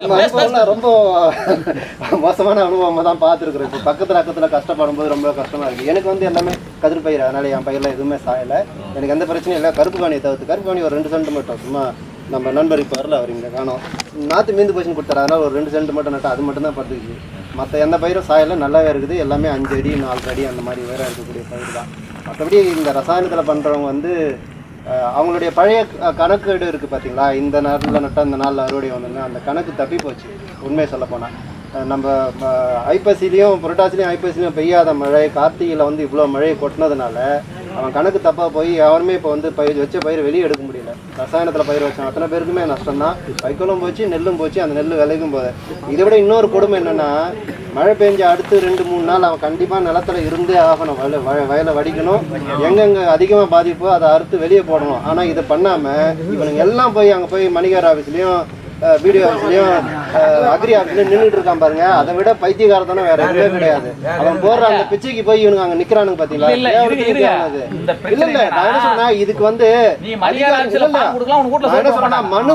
ரொம்ப மோசமான அனுபவமாக தான் பார்த்துருக்குறோம் இப்போ பக்கத்தில் அக்கத்தில் கஷ்டப்படும் போது ரொம்ப கஷ்டமாக இருக்குது எனக்கு வந்து எல்லாமே கதிர் பயிர். அதனால் என் பயிரில் எதுவுமே சாயலை. எனக்கு எந்த பிரச்சனையும் இல்லை. கருப்பு காணியை தவிர்த்து கருப்பு காணி ஒரு ரெண்டு சென்ட் மட்டும். சும்மா நம்ம நண்பர் இப்போ வரல அவர் இங்கே காணோம். நாற்று மீந்து போச்சுன்னு கொடுத்தாரு. அதனால் ஒரு ரெண்டு சென்ட் மட்டும் நட்டு அது மட்டும் தான் படுத்துக்குது மற்ற எந்த பயிரும் சாயல. நல்லாவே இருக்குது. எல்லாமே அஞ்சு அடி நாலு அடி அந்த மாதிரி வேற இருக்கக்கூடிய பயிர் தான். மற்றபடி இந்த ரசாயனத்தில் பண்ணுறவங்க வந்து அவங்களுடைய பழைய கணக்கு கணக்கீடு இருக்குது பார்த்தீங்களா இந்த நேரத்தில் நட்டால் இந்த நாளில் அறுவடை வந்தோன்னா அந்த கணக்கு தப்பி போச்சு. உண்மையை சொல்ல போனால் நம்ம ஐப்பசிலையும் புரட்டாசிலையும் ஐப்பசிலையும் பெய்யாத மழை கார்த்திகையில் வந்து இவ்வளோ மழையை கொட்டினதுனால அவன் கணக்கு தப்பாக போய் அவனுமே இப்போ வந்து பயிர் வச்ச பயிர் வெளியே எடுக்க முடியல. ரசாயனத்தில் பயிர் வச்சான். அத்தனை பேருக்குமே நஷ்டம் தான் வைக்கோலும் போச்சு நெல்லும் போச்சு அந்த நெல் விளைக்கும் போது. இதை விட இன்னொரு கொடுமை என்னென்னா மழை பெஞ்ச அடுத்து ரெண்டு மூணு நாள் அவன் கண்டிப்பாக நிலத்துல இருந்தே ஆகணும். வயல வய- வயலை வடிக்கணும். எங்கெங்கே அதிகமாக பாதிப்போ அதை அறுத்து வெளியே போடணும். ஆனால் இதை பண்ணாமல் இவனுங்க எல்லாம் போய் அங்கே போய் மணிகார் ஆஃபீஸ்லேயும் வீடியோ அக்ரி ஆஃபீஸ்லையும் நின்றுட்டு இருக்கான் பாருங்க. அதை விட பைத்தியகாரத்தனம் வேற எதுவுமே கிடையாது. அவன் போடுற அந்த பிச்சைக்கு போய் இவனுங்க அங்கே நிற்கிறானுங்க பார்த்தீங்களா இல்ல, இல்ல நான் என்ன சொன்னேன் இதுக்கு வந்து. மனு?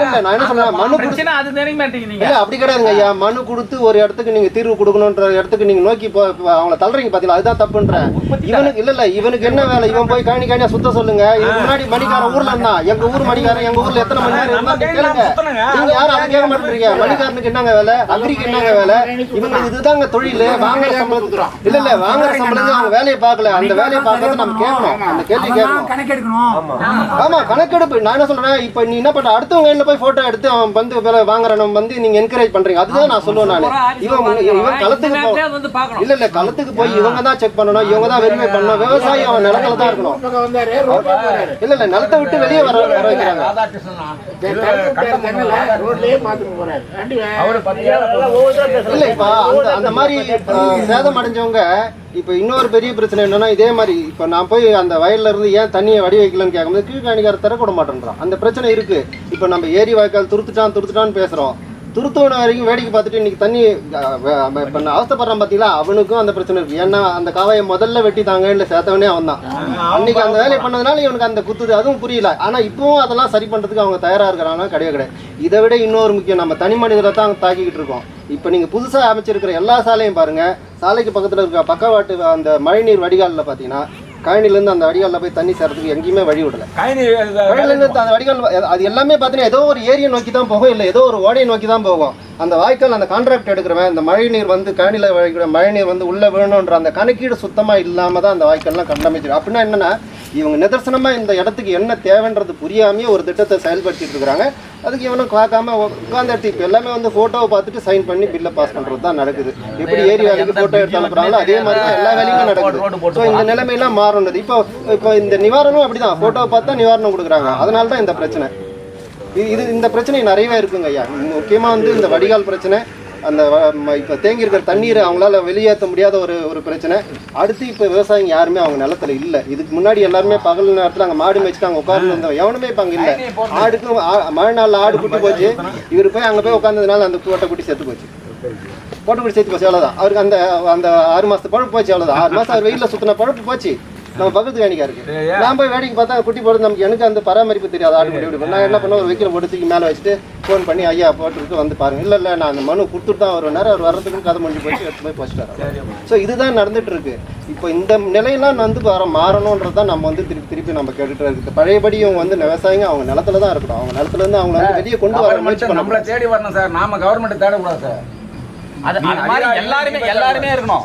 இல்ல நான் என்ன சொன்னேன் மனு இல்ல அப்படி கிடையாதுங்க ஐயா. மனு கொடுத்து ஒரு இடத்துக்கு நீங்க தீர்வு கொடுக்கணுன்ற இடத்துக்கு நீங்க நோக்கி அவங்கள தள்ளுறீங்க பாத்தீங்களா? அதுதான் தப்புன்றேன். இவனுக்கு இல்ல இல்ல இவனுக்கு என்ன வேலை? இவன் போய் காணி காணியா சுத்த சொல்லுங்க. முன்னாடி மணிக்காரன் ஊர்ல இருந்தான். எங்க ஊர் மணிக்காரன் எங்க ஊர்ல எத்தனை மணி நேரம் இருந்தா கேளுங்க நீங்க யாரும் அதை கேட்க மாட்டீங்க மணிக்காரனுக்கு என்னங்க வேலை? அக்ரிக்கு என்னங்க வேலை? இவங்க இதுதாங்க தொழில். வாங்குற சம்பளம் இல்ல இல்ல வாங்குற சம்பளம் அவங்க வேலையை பார்க்கல. அந்த வேலையை பார்க்கறது நம்ம கேட்கணும். அந்த கேள்வி கேட்கணும். ஆமா. கணக்கெடுப்பு. நான் என்ன சொல்றேன் இப்போ நீ என்ன பண்ற? அடுத்தவங்க என்ன போய் போட்டோ எடுத்து அவன் வந்து வேலை வாங்குறவன் வந்து நீங்க என்கரேஜ் பண்றீங்க. அதுதான் நான் சொல்லுவேன் நான். இவன் இவன் களத்துக்கு இல்ல இல்ல களத்துக்கு போய் இவங்க தான் செக் பண்ணணும். இவங்க தான் வெரிஃபை பண்ணணும். விவசாயி அவன் நிலத்துல தான் இருக்கணும். இல்ல இல்ல நிலத்தை விட்டு வெளியே வர வர வைக்கிறாங்க. அந்த அந்த மாதிரி சேதம் அடைஞ்சவங்க இப்ப இன்னொரு பெரிய பிரச்சனை என்னன்னா இதே மாதிரி இப்ப நான் போய் அந்த வயல்ல இருந்து ஏன் தண்ணியை வடி வைக்கலன்னு கேட்கும்போது கீழ்காணிக்கார தரக்கூட மாட்டேன்றான். அந்த பிரச்சனை இருக்கு. இப்ப நம்ம ஏரி வாய்க்கால் துருத்துட்டான் துருத்துட்டான்னு பேசுறோம். துருத்தவன வரைக்கும் வேடிக்கை பார்த்துட்டு இன்னைக்கு தண்ணி இப்போ வ- நான் அவனுக்கும் அந்த பிரச்சனை இருக்கு. ஏன்னா அந்த காவாயை முதல்ல வெட்டி தாங்க இல்லை சேர்த்தவனே அவன் தான் அன்னைக்கு அந்த வேலையை பண்ணதுனால இவனுக்கு அந்த குத்துது அதுவும் புரியல. ஆனால் இப்பவும் அதெல்லாம் சரி பண்ணுறதுக்கு அவங்க தயாராக இருக்கிறாங்கன்னா கிடையாது கிடையாது. இதை விட இன்னொரு முக்கியம் நம்ம தனி மனிதரை தான் தாக்கிக்கிட்டு இருக்கோம். இப்போ நீங்கள் புதுசாக அமைச்சிருக்கிற எல்லா சாலையும் பாருங்கள் சாலைக்கு பக்கத்தில் இருக்க பக்கவாட்டு அந்த மழைநீர் வடிகாலில் பார்த்தீங்கன்னா கழனிலேருந்து அந்த வடிகாலில் போய் தண்ணி சேர்றதுக்கு எங்கேயுமே வழி விடல. கழனிலேருந்து அந்த வடிகால் அது எல்லாமே பார்த்தீங்கன்னா ஏதோ ஒரு ஏரியை நோக்கி தான் போகும் இல்லை ஏதோ ஒரு ஓடையை நோக்கி தான் போகும். அந்த வாய்க்கால் அந்த கான்ட்ராக்ட் எடுக்கிறவன் இந்த மழைநீர் வந்து கழனியில் வழிக்கிற மழைநீர் வந்து உள்ளே வேணுன்ற அந்த கணக்கீடு சுத்தமாக இல்லாமல் தான் அந்த வாய்க்கால்லாம் கண்டமைச்சிருக்கு அப்படின்னா என்னன்னா இவங்க நிதர்சனமாக இந்த இடத்துக்கு என்ன தேவைன்றது புரியாமையே ஒரு திட்டத்தை செயல்படுத்திட்டு இருக்கிறாங்க அதுக்கு இவனும் பார்க்காம உட்காந்து எடுத்து இப்போ எல்லாமே வந்து ஃபோட்டோவை பார்த்துட்டு சைன் பண்ணி பில்லை பாஸ் பண்ணுறது தான் நடக்குது. எப்படி ஏரி வேலைக்கு ஃபோட்டோ எடுத்து அனுப்புறாங்களோ அதே மாதிரி தான் எல்லா வேலையுமே நடக்குது. ஸோ இந்த நிலைமையெல்லாம் மாறணுது. இப்போ இப்போ இந்த நிவாரணம் அப்படிதான். ஃபோட்டோவை பார்த்தா நிவாரணம் கொடுக்குறாங்க. அதனால தான் இந்த பிரச்சனை. இது இது இந்த பிரச்சனை நிறையவே இருக்குங்க ஐயா. முக்கியமாக வந்து இந்த வடிகால் பிரச்சனை அந்த ம- இப்போ தேங்கி இருக்கிற தண்ணீரை அவங்களால வெளியேற்ற முடியாத ஒரு ஒரு பிரச்சனை. அடுத்து இப்போ விவசாயிங்க யாருமே அவங்க நிலத்துல இல்லை. இதுக்கு முன்னாடி எல்லாருமே பகல் நேரத்தில் அங்கே மாடு மேய்ச்சிட்டு அங்கே உட்கார்ந்து இருந்தோம் எவனுமே இப்போ அங்கே இல்லை. ஆடுக்கும் மழை நாளில் ஆடு குட்டி போச்சு. இவர் போய் அங்கே போய் உட்காந்ததுனால அந்த கோட்டை குட்டி செத்து போச்சு. போட்டு குட்டி சேர்த்து போச்சு. அவ்வளோதான் அவருக்கு அந்த அந்த ஆறு மாதத்து பழப்பு போச்சு. அவ்வளோதான் ஆறு மாதம் அவர் வெயிலில் சுற்றின பழப்பு போச்சு. நம்ம பக்கத்து வேணிக்கா இருக்கு. நான் போய் வேடிக்கை பார்த்தா குட்டி போடுறது நமக்கு எனக்கு அந்த பராமரிப்பு தெரியாது ஆடு குட்டி நான் என்ன பண்ணுவேன்? ஒரு வைக்கிற போட்டு மேலே வச்சுட்டு ஃபோன் பண்ணி ஐயா போட்டுருக்கு வந்து பாருங்க. இல்லை இல்லை நான் அந்த மனு கொடுத்துட்டு தான் வருவேன். அவர் வர்றதுக்கு கதை முடிஞ்சு போச்சு எடுத்து போய் போச்சுட்டாரு ஸோ இதுதான் நடந்துட்டு இருக்கு. இப்போ இந்த நிலையெல்லாம் வந்து வர மாறணுன்றது தான் நம்ம வந்து திருப்பி திருப்பி நம்ம கேட்டுட்டு இருக்கு. பழையபடி இவங்க வந்து விவசாயிங்க அவங்க நிலத்துல தான் இருக்கணும். அவங்க நிலத்துல இருந்து அவங்கள வந்து வெளியே கொண்டு வர முயற்சி நம்மள தேடி வரணும் சார். நாம கவர்மெண்ட் தேடக்கூடாது சார். அது மாதிரி எல்லாருமே எல்லாருமே இருக்கணும்.